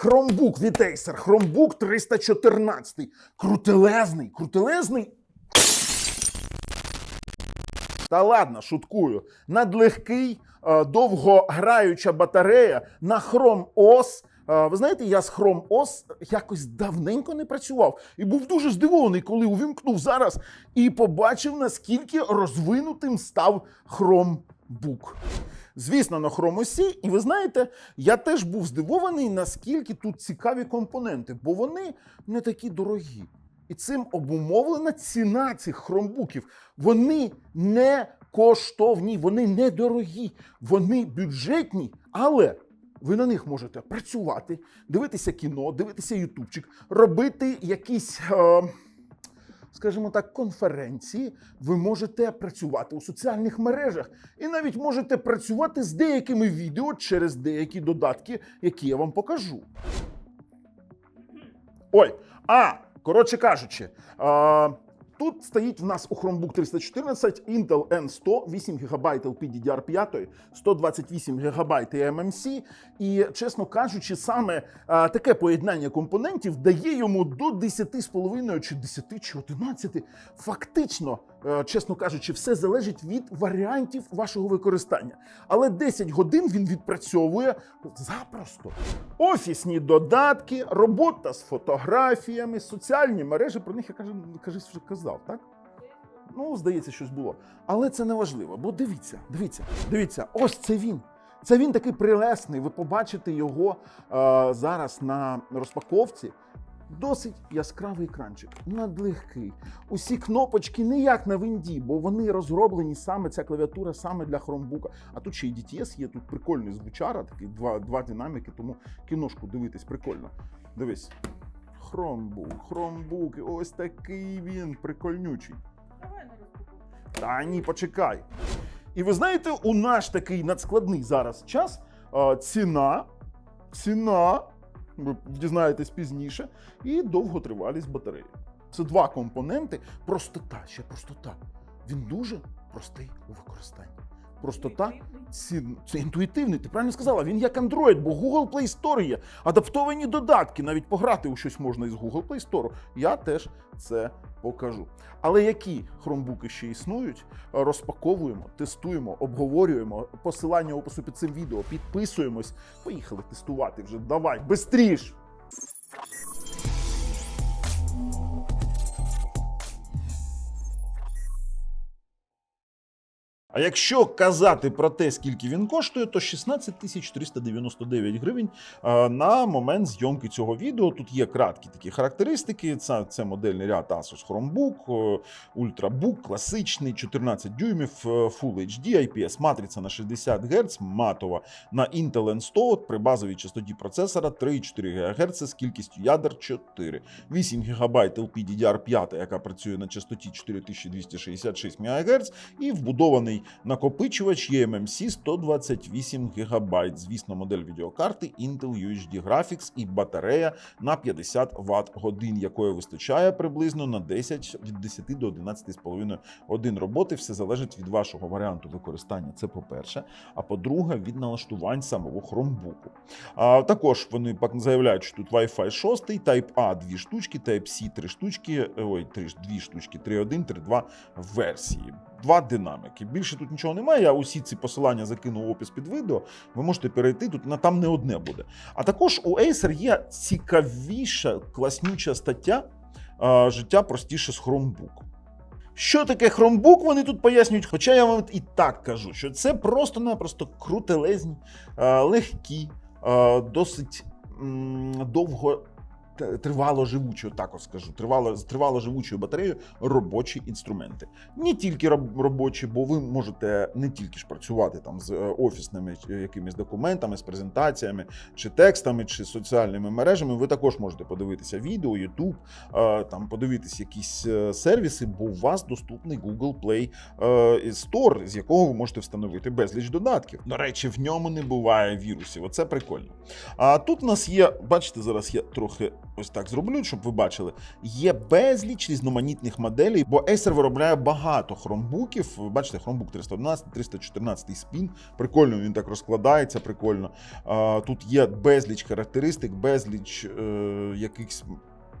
Хромбук від Acer, Хромбук 314. Крутелезний, крутелезний. Та ладно, шуткую. Надлегкий, е, довгограюча батарея на Chrome OS. Е, Ви знаєте, я з Chrome OS якось давненько не працював і був дуже здивований, коли увімкнув зараз і побачив, наскільки розвинутим став Chromebook. Звісно, на Chrome OS, і ви знаєте, я теж був здивований, наскільки тут цікаві компоненти, бо вони не такі дорогі. І цим обумовлена ціна цих хромбуків. Вони не коштовні, вони недорогі, вони бюджетні, але ви на них можете працювати, дивитися кіно, дивитися ютубчик, робити якісь. Е- скажімо так, конференції, ви можете працювати у соціальних мережах і навіть можете працювати з деякими відео через деякі додатки, які я вам покажу. Ой, а, коротше кажучи, а, тут стоїть в нас у Chromebook 314 Intel N100, 8 ГБ LPDDR5, 128 ГБ eMMC. І, чесно кажучи, саме а, таке поєднання компонентів дає йому до 10,5 чи 10 чи 11. Фактично, чесно кажучи, все залежить від варіантів вашого використання. Але 10 годин він відпрацьовує запросто. Офісні додатки, робота з фотографіями, соціальні мережі. Про них я кажу, кажись, вже казав, так? Ну, здається, щось було. Але це не важливо, бо дивіться, дивіться, дивіться, ось це він. Це він такий прелесний. Ви побачите його е, зараз на розпаковці. Досить яскравий екранчик, надлегкий. Усі кнопочки не як на винді, бо вони розроблені саме ця клавіатура саме для хромбука. А тут ще й DTS є, тут прикольний звучара, такий два, два динаміки, тому кіношку дивитись прикольно. Дивись. Хромбук, хромбук, ось такий він прикольнючий. Давай на. Та ні, почекай. І ви знаєте, у наш такий надскладний зараз час ціна, ціна, ви дізнаєтесь пізніше, і довготривалість батареї. Це два компоненти. Простота, ще простота. Він дуже простий у використанні. Простота ці, це інтуїтивний, ти правильно сказала. Він як Android, бо Google Play Store є. Адаптовані додатки, навіть пограти у щось можна із Google Play Store. Я теж це покажу. Але які хромбуки ще існують, розпаковуємо, тестуємо, обговорюємо. Посилання в опису під цим відео. Підписуємось. Поїхали тестувати вже. Давай, бистріш! А якщо казати про те, скільки він коштує, то 16 тисяч 399 гривень е, на момент зйомки цього відео. Тут є краткі такі характеристики. Це, це модельний ряд Asus Chromebook, е, Ultrabook, класичний, 14 дюймів, е, Full HD, IPS матриця на 60 Гц, матова на Intel N100 при базовій частоті процесора 3,4 ГГц з кількістю ядер 4, 8 ГБ LPDDR5, яка працює на частоті 4266 МГц, і вбудований накопичувач eMMC 128 ГБ. Звісно, модель відеокарти Intel UHD Graphics і батарея на 50 Вт годин, якої вистачає приблизно на 10 від 10 до 11,5 годин роботи. Все залежить від вашого варіанту використання. Це по-перше. А по-друге, від налаштувань самого хромбуку. А, також вони заявляють, що тут Wi-Fi 6, Type A 2 штучки, Type-C 3 штучки, е, ой, 3, 2 штучки, 3.1, 3.2 версії. Два динаміки. Більше тут нічого немає. Я усі ці посилання закину в опис під відео. Ви можете перейти тут, на там не одне буде. А також у Acer є цікавіша, класнюча стаття життя простіше з Chromebook. Що таке Chromebook, вони тут пояснюють, хоча я вам і так кажу, що це просто-напросто крутелезні, легкі, досить довго. Тривало живучі, отак от скажу, тривало, тривало живучою батареєю робочі інструменти. Не тільки робочі, бо ви можете не тільки ж працювати там з е, офісними е, якимись документами, з презентаціями, чи текстами, чи соціальними мережами. Ви також можете подивитися відео, YouTube, е, там подивитися якісь сервіси, бо у вас доступний Google Play Store, з якого ви можете встановити безліч додатків. До речі, в ньому не буває вірусів. Оце прикольно. А тут в нас є, бачите, зараз я трохи ось так зроблю, щоб ви бачили. Є безліч різноманітних моделей, бо Acer виробляє багато хромбуків. Ви бачите, хромбук 311, 314 спін. Прикольно, він так розкладається, прикольно. Тут є безліч характеристик, безліч е, якихось.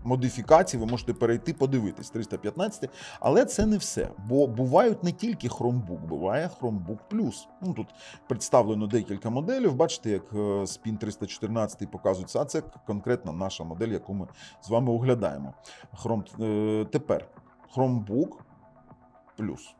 Модифікацій ви можете перейти, подивитись 315, але це не все. Бо бувають не тільки Chromebook, буває Chromebook Plus. Ну тут представлено декілька моделів. Бачите, як е, Spin 314 показується. А це конкретно наша модель, яку ми з вами оглядаємо. Chrome, е, тепер Chromebook Plus.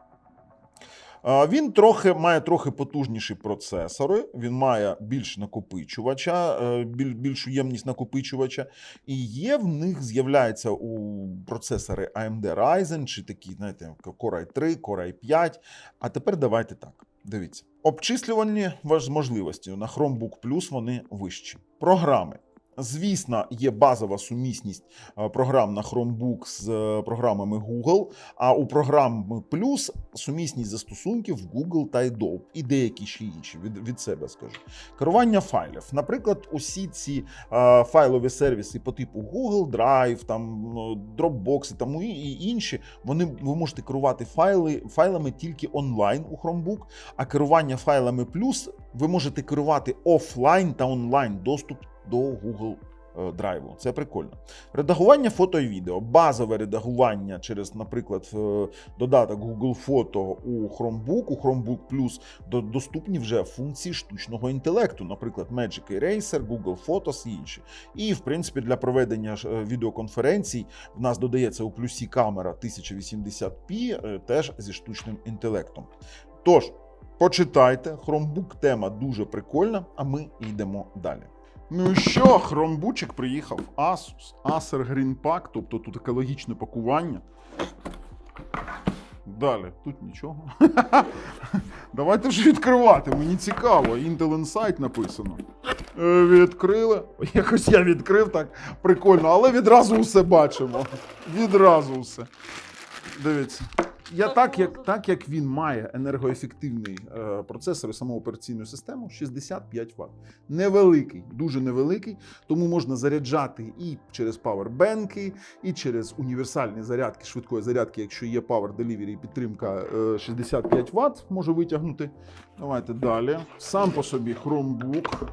Він трохи має трохи потужніші процесори, він має більш накопичувача, е, біль- більшу ємність накопичувача, і є в них з'являються у процесори AMD Ryzen чи такі, знаєте, Core i3, Core i5. А тепер давайте так. Дивіться, обчислювальні можливості на Chromebook Plus вони вищі. Програми. Звісно, є базова сумісність е, програм на Chromebook з е, програмами Google, а у програми Plus сумісність застосунків Google та Adobe і деякі ще інші від, від себе скажу. Керування файлів. Наприклад, усі ці е, файлові сервіси по типу Google Drive, там ну, Dropbox і- і інші, вони ви можете керувати файли, файлами тільки онлайн у Chromebook, а керування файлами Plus ви можете керувати офлайн та онлайн доступ до Google е, драйву. Це прикольно. Редагування фото і відео. Базове редагування через, наприклад, е, додаток Google Фото у Chromebook, у Chromebook Plus доступні вже функції штучного інтелекту, наприклад, Magic Eraser, Google Photos і інші. І, в принципі, для проведення е, відеоконференцій в нас додається у плюсі камера 1080p, е, теж зі штучним інтелектом. Тож, почитайте, Chromebook тема дуже прикольна, а ми йдемо далі. Ну і що, хромбучик приїхав Asus, Acer Green Pack, тобто тут екологічне пакування. Далі, тут нічого. Давайте вже відкривати, мені цікаво. Intel Insight написано. Е, Відкрили. Якось я відкрив так прикольно, але відразу усе бачимо. Відразу усе. Дивіться. Я так, як, так як він має енергоефективний е, процесор і саму операційну систему, 65 Вт. Невеликий, дуже невеликий, тому можна заряджати і через павербенки, і через універсальні зарядки, швидкої зарядки, якщо є Power Delivery і підтримка е, 65 Вт, може витягнути. Давайте далі. Сам по собі Chromebook.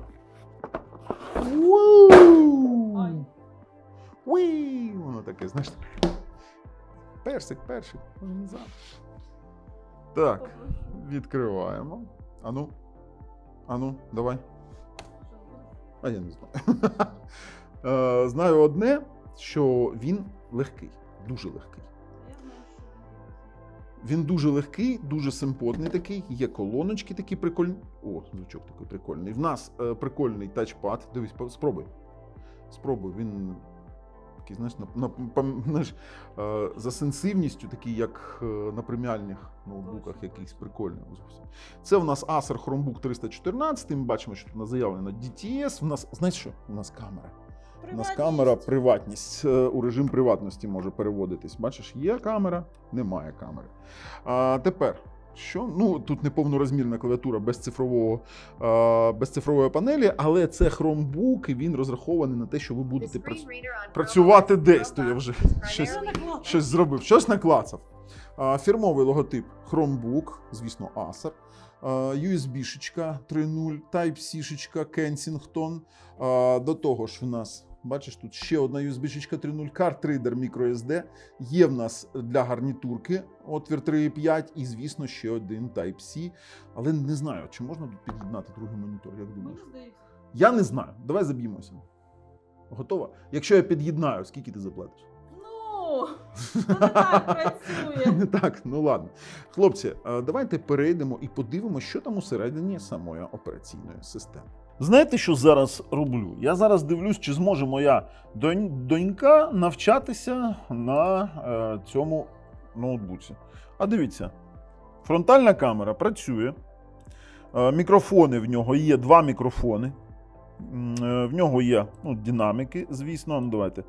Ай. Уі! Воно таке, знаєш. Персик, персик, не. Так, відкриваємо. Ану. Ану, давай. А я не знаю. Е, Знаю одне, що він легкий, дуже легкий. Він дуже легкий, дуже симпотний такий. Є колоночки такі прикольні. О, звучок такий прикольний. В нас е, прикольний тачпад. Дивись, спробуй. Спробуй. Він такий, знаєш, на, на, знаєш, е, за сенсивністю, такий, як е, на преміальних ноутбуках, якийсь прикольний. Це в нас Acer Chromebook 314. Ми бачимо, що тут у нас заявлено DTS. У нас, знаєш що? У нас камера. У нас камера приватність е, у режим приватності може переводитись. Бачиш, є камера, немає камери. А тепер. Що? Ну, тут неповнорозмірна клавіатура без цифрового, е, без цифрової панелі, але це Chromebook, і він розрахований на те, що ви будете прац- працювати десь. То я вже щось, щось зробив, щось наклацав. А, Фірмовий логотип Chromebook, звісно, Acer. А, USB-шечка 3.0, Type-C-шечка Kensington. А, До того ж, в нас, бачиш, тут ще одна USB-шечка 3.0, картридер microSD. Є в нас для гарнітурки отвір 3.5 і, звісно, ще один Type-C. Але не знаю, чи можна тут під'єднати другий монітор, як думаєш? Я не знаю. Давай заб'ємося. Готова? Якщо я під'єднаю, скільки ти заплатиш? Ну, не так працює. Не так, ну ладно. Хлопці, е, давайте перейдемо і подивимося, що там усередині самої операційної системи. Знаєте, що зараз роблю? Я зараз дивлюсь, чи зможе моя донька навчатися на е, цьому ноутбуці. А дивіться, фронтальна камера працює. Е, мікрофони в нього є два мікрофони. Е, В нього є ну, динаміки, звісно. Ну, давайте.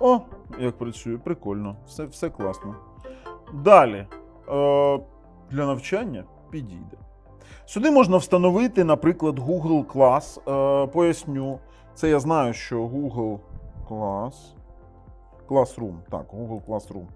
О, як працює, прикольно, все, все класно. Далі, е, для навчання підійде. Сюди можна встановити, наприклад, Google Class. Е, поясню. Це я знаю, що Google Клас. Classroom. Так, Google Classroom.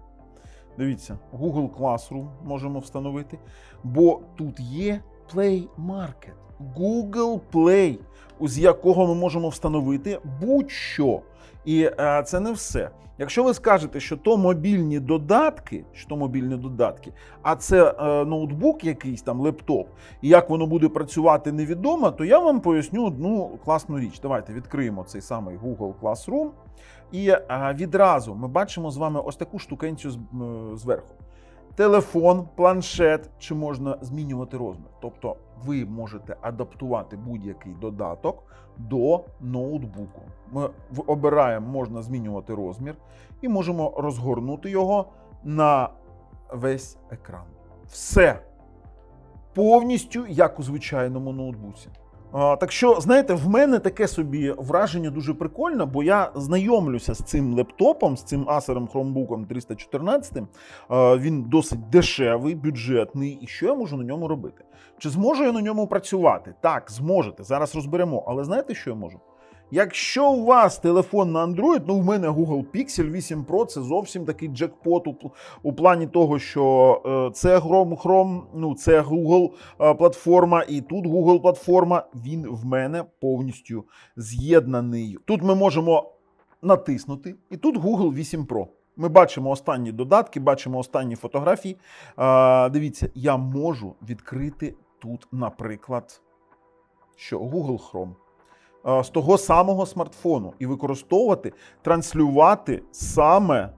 Дивіться, Google Classroom можемо встановити, бо тут є Play Market. Google Play, з якого ми можемо встановити будь-що. І е, це не все. Якщо ви скажете, що то мобільні додатки, що то мобільні додатки, а це е, ноутбук, якийсь там лептоп, і як воно буде працювати, невідомо, то я вам поясню одну класну річ. Давайте відкриємо цей самий Google Classroom. І е, відразу ми бачимо з вами ось таку штукенцю зверху. Телефон, планшет, чи можна змінювати розмір. Тобто ви можете адаптувати будь-який додаток до ноутбуку. Ми обираємо, можна змінювати розмір, і можемо розгорнути його на весь екран. Все повністю як у звичайному ноутбуці. Так що, знаєте, в мене таке собі враження дуже прикольне, бо я знайомлюся з цим лептопом, з цим Acer Chromebook 314. А, він досить дешевий, бюджетний. І що я можу на ньому робити? Чи зможу я на ньому працювати? Так, зможете. Зараз розберемо. Але знаєте, що я можу? Якщо у вас телефон на Android, ну в мене Google Pixel 8 Pro, це зовсім такий джекпот у, у плані того, що е, це Chrome, Chrome, ну це Google е, платформа, і тут Google платформа. Він в мене повністю з'єднаний. Тут ми можемо натиснути, і тут Google 8 Pro. Ми бачимо останні додатки, бачимо останні фотографії. Е, дивіться, я можу відкрити тут, наприклад, що Google Chrome з того самого смартфону і використовувати, транслювати саме,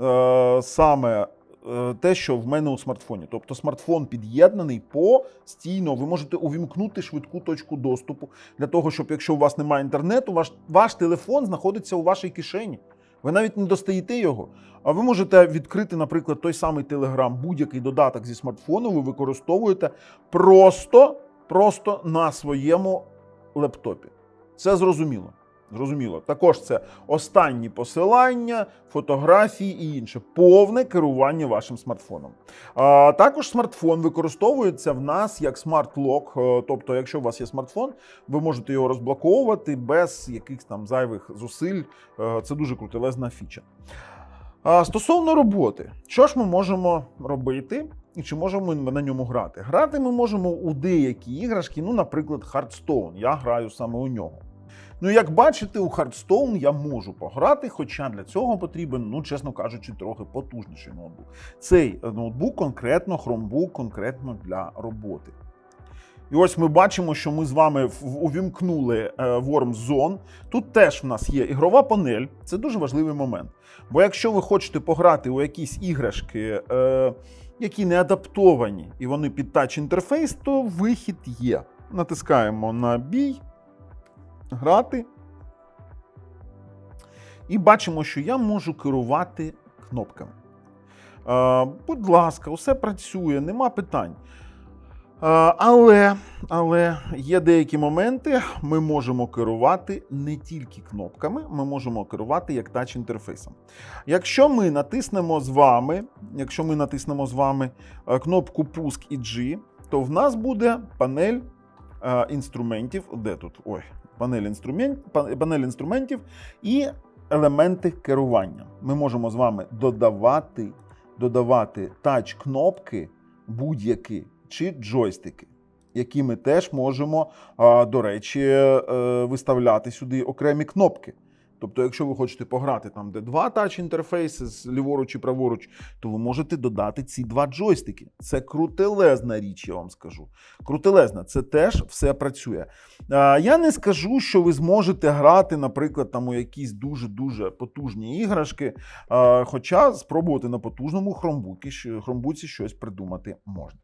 е, саме е, те, що в мене у смартфоні. Тобто смартфон під'єднаний постійно. Ви можете увімкнути швидку точку доступу для того, щоб якщо у вас немає інтернету, ваш, ваш телефон знаходиться у вашій кишені. Ви навіть не достаєте його. А ви можете відкрити, наприклад, той самий Telegram, будь-який додаток зі смартфону, ви використовуєте просто, просто на своєму лептопі. Це зрозуміло. Зрозуміло. Також це останні посилання, фотографії і інше. Повне керування вашим смартфоном. А, також смартфон використовується в нас як смарт-лок. Е, Тобто, якщо у вас є смартфон, ви можете його розблоковувати без якихось там зайвих зусиль. Е, Це дуже крутелезна фіча. Стосовно роботи, що ж ми можемо робити і чи можемо ми на ньому грати? Грати ми можемо у деякі іграшки, ну, наприклад, Hearthstone. Я граю саме у нього. Ну, як бачите, у Hearthstone я можу пограти, хоча для цього потрібен, ну, чесно кажучи, трохи потужніший ноутбук. Цей е, ноутбук конкретно, Chromebook конкретно для роботи. І ось ми бачимо, що ми з вами увімкнули е, Worm Zone. Тут теж в нас є ігрова панель. Це дуже важливий момент. Бо якщо ви хочете пограти у якісь іграшки, е, які не адаптовані, і вони під тач інтерфейс, то вихід є. Натискаємо на бій, грати. І бачимо, що я можу керувати кнопками. Е, будь ласка, усе працює, нема питань. Е, Але, але є деякі моменти, ми можемо керувати не тільки кнопками, ми можемо керувати як тач інтерфейсом. Якщо ми натиснемо з вами, якщо ми натиснемо з вами е, кнопку Пуск і G, то в нас буде панель е, інструментів. Де тут? Ой, панель, інструмент, панель інструментів і елементи керування. Ми можемо з вами додавати, додавати тач-кнопки будь-які чи джойстики, які ми теж можемо, до речі, е, виставляти сюди окремі кнопки. Тобто, якщо ви хочете пограти там, де два тач інтерфейси з ліворуч і праворуч, то ви можете додати ці два джойстики. Це крутелезна річ, я вам скажу. Крутелезна, це теж все працює. А, Я не скажу, що ви зможете грати, наприклад, там у якісь дуже-дуже потужні іграшки. а, Хоча спробувати на потужному хромбуці щось придумати можна.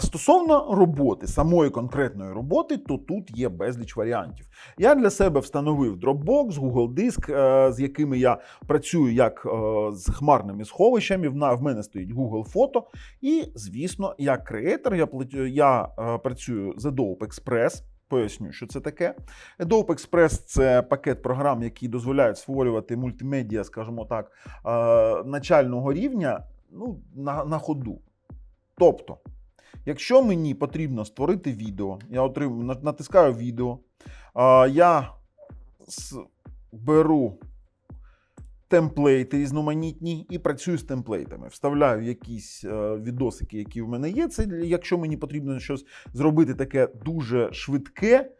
Стосовно роботи, самої конкретної роботи, то тут є безліч варіантів. Я для себе встановив Dropbox, Google Диск, е, з якими я працюю як е, з хмарними сховищами. В мене стоїть Google Фото. І, звісно, як креатор я, я е, працюю з Adobe Express. Поясню, що це таке. Adobe Express це пакет програм, які дозволяють створювати мультимедіа, скажімо так, начального рівня ну, на, на ходу. Тобто, якщо мені потрібно створити відео, я отрим, натискаю відео, я беру темплейти різноманітні і працюю з темплейтами. Вставляю якісь е, відосики, які в мене є. Це якщо мені потрібно щось зробити таке дуже швидке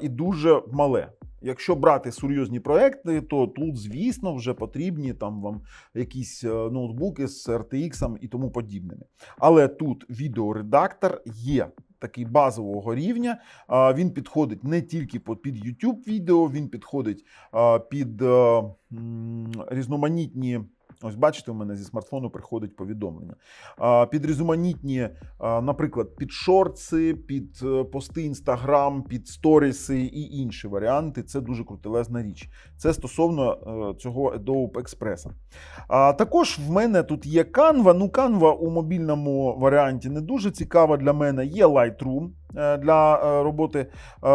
і дуже мале. Якщо брати серйозні проекти, то тут, звісно, вже потрібні там вам якісь е, ноутбуки з RTX і тому подібними. Але тут відеоредактор є такий базового рівня. Він підходить не тільки під YouTube відео, він підходить під е, різноманітні. Ось бачите, у мене зі смартфону приходить повідомлення. Під різноманітні, наприклад, під шорти, під е, пости Instagram, під сторіси і інші варіанти. Це дуже крутелезна річ. Це стосовно е, цього Adobe Express. Також в мене тут є Canva. Ну, Canva у мобільному варіанті не дуже цікава для мене. Є Lightroom е, для роботи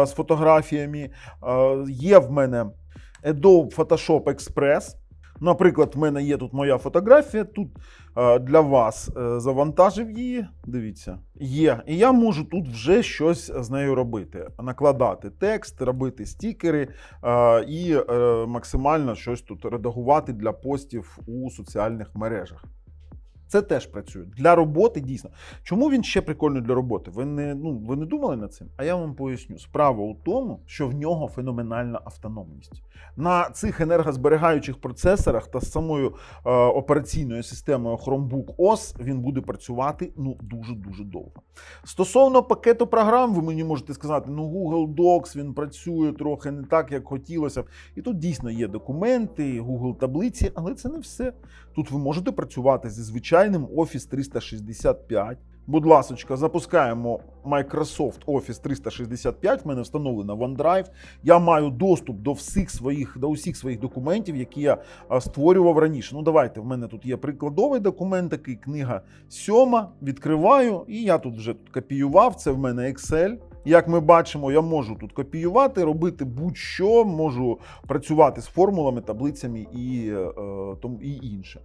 з фотографіями. Є в мене Adobe Photoshop Express. Наприклад, в мене є тут моя фотографія. Тут е, для вас е, завантажив її. Дивіться, є. І я можу тут вже щось з нею робити: накладати текст, робити стікери е, і максимально щось тут редагувати для постів у соціальних мережах. Це теж працює для роботи дійсно. Чому він ще прикольний для роботи? Ви не, ну, ви не думали над цим? А я вам поясню. Справа у тому, що в нього феноменальна автономність. На цих енергозберігаючих процесорах та з самою е, операційною системою Chromebook OS він буде працювати ну дуже дуже довго. Стосовно пакету програм, ви мені можете сказати, ну Google Docs він працює трохи не так, як хотілося б. І тут дійсно є документи, Google таблиці, але це не все. Тут ви можете працювати зі звичайним Office 365. Будь ласочка, запускаємо Microsoft Office 365. В мене встановлено OneDrive. Я маю доступ до всіх своїх до усіх своїх документів, які я створював раніше. Ну, давайте. В мене тут є прикладовий документ, такий книга сьома. Відкриваю, і я тут вже копіював. Це в мене Excel. Як ми бачимо, я можу тут копіювати, робити будь-що, можу працювати з формулами, таблицями і, е, тому- і інше.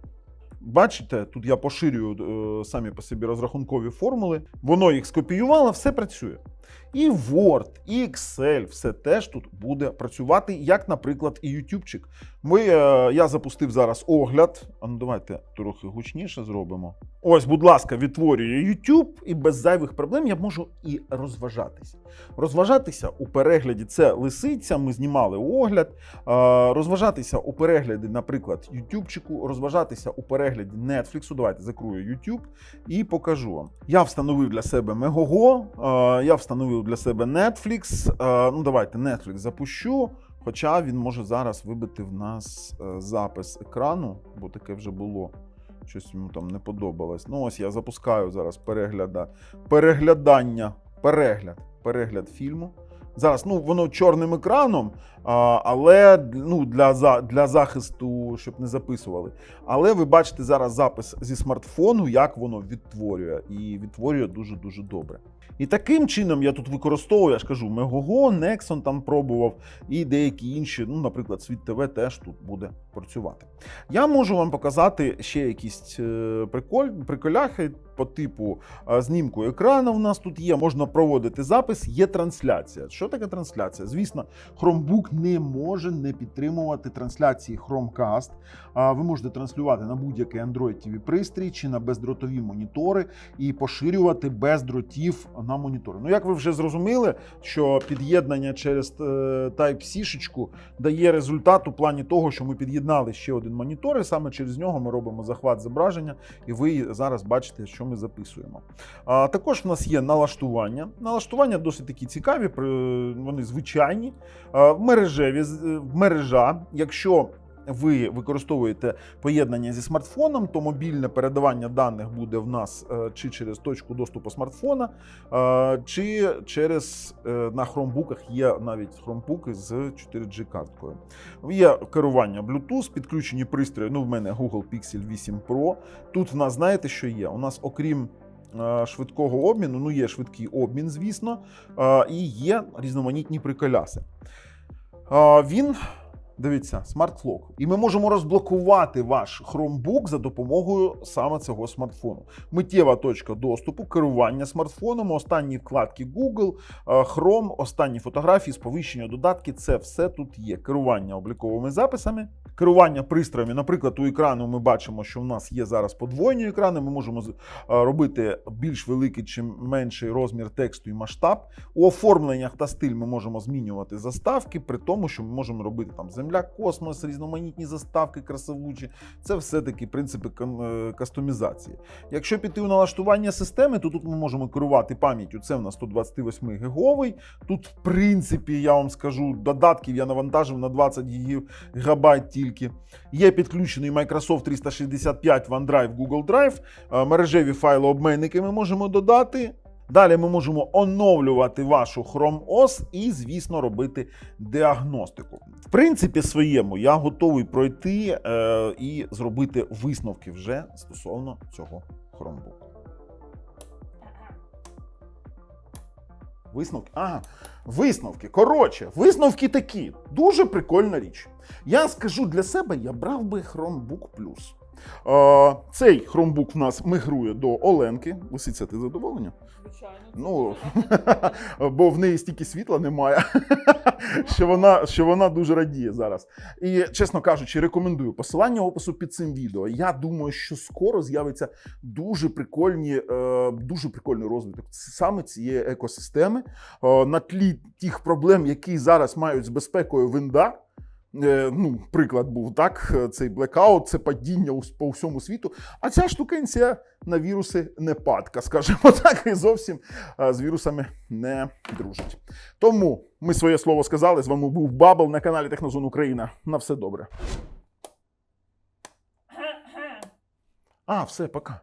Бачите, тут я поширюю е, самі по собі розрахункові формули, воно їх скопіювало, все працює. І Word, і Excel, все теж тут буде працювати, як, наприклад, і YouTubeчик. Ми, е, я запустив зараз огляд. А ну давайте трохи гучніше зробимо. Ось, будь ласка, відтворюю YouTube, і без зайвих проблем я можу і розважатися. Розважатися у перегляді це лисиця. Ми знімали огляд. Е, Розважатися у перегляді, наприклад, YouTubeчику, розважатися у перегляді Netflix. Давайте закрою YouTube і покажу вам. Я встановив для себе е, я встановив для себе Netflix. Е, Ну, давайте Netflix запущу. Хоча він може зараз вибити в нас е, запис екрану, бо таке вже було. Щось йому там не подобалось. Ну, ось я запускаю зараз перегляда, переглядання, перегляд, перегляд фільму. Зараз ну воно чорним екраном, а, але ну, для, для захисту, щоб не записували. Але ви бачите зараз запис зі смартфону, як воно відтворює, і відтворює дуже дуже добре. І таким чином я тут використовую, я ж кажу, Megogo, Nexon там пробував, і деякі інші, ну, наприклад, Світ ТВ теж тут буде працювати. Я можу вам показати ще якісь е, приколь, приколяхи по типу е, знімку екрану. У нас тут є, можна проводити запис, є трансляція. Що таке трансляція? Звісно, Chromebook не може не підтримувати трансляції Chromecast. Ви можете транслювати на будь-який Android TV пристрій чи на бездротові монітори і поширювати без дротів на монітори. Ну, як ви вже зрозуміли, що під'єднання через е, Type-C шечку дає результат у плані того, що ми під'єднали ще один монітор, і саме через нього ми робимо захват зображення, і ви зараз бачите, що ми записуємо. А також в нас є налаштування. Налаштування досить такі цікаві, вони звичайні, мережеві мережа. Якщо ви використовуєте поєднання зі смартфоном, то мобільне передавання даних буде в нас е, чи через точку доступу смартфона, е, чи через е, на хромбуках є навіть хромбуки з 4G карткою. Є керування Bluetooth, підключені пристрої. Ну, в мене Google Pixel 8 Pro. Тут в нас знаєте, що є? У нас, окрім швидкого обміну, ну є швидкий обмін, звісно, і є різноманітні приколяси. Він. Дивіться, Smart Lock. І ми можемо розблокувати ваш Chromebook за допомогою саме цього смартфону. Миттєва точка доступу, керування смартфоном, останні вкладки Google, е, Chrome, останні фотографії, сповіщення, додатки це все тут є. Керування обліковими записами, керування пристроями. Наприклад, у екрану ми бачимо, що в нас є зараз подвойні екрани. Ми можемо е, робити більш великий чи менший розмір тексту і масштаб. У оформленнях та стиль ми можемо змінювати заставки, при тому, що ми можемо робити там земля, космос, різноманітні заставки, красивучі. Це все-таки принципи е, кастомізації. Якщо піти у налаштування системи, то тут ми можемо керувати пам'яттю. Це в нас 128 гіговий. Тут, в принципі, я вам скажу, додатків я навантажив на 20 гігабайт тільки. Є підключений Microsoft 365 OneDrive, Google Drive, е, мережеві файлообмінники ми можемо додати. Далі ми можемо оновлювати вашу Chrome OS і, звісно, робити діагностику. В принципі, своєму я готовий пройти е, і зробити висновки вже стосовно цього Chromebook. Висновки. Ага, висновки. Коротше, висновки такі. Дуже прикольна річ. Я скажу для себе, я брав би Chromebook Plus. Е, цей Chromebook в нас мигрує до Оленки. Лисиця, ти задоволення? Звичайно. Ну, бо в неї стільки світла немає, що вона, що вона дуже радіє зараз. І, чесно кажучи, рекомендую посилання опису під цим відео. Я думаю, що скоро з'явиться дуже прикольні, е, дуже прикольний розвиток саме цієї екосистеми е, на тлі тих проблем, які зараз мають з безпекою винда. Е, Ну, приклад був так: цей блекаут, це падіння по всьому світу. А ця штукенція на віруси не падка, скажімо так, і зовсім е, з вірусами не дружить. Тому ми своє слово сказали. З вами був Бабл на каналі Технозон Україна. На все добре. А, все, пока.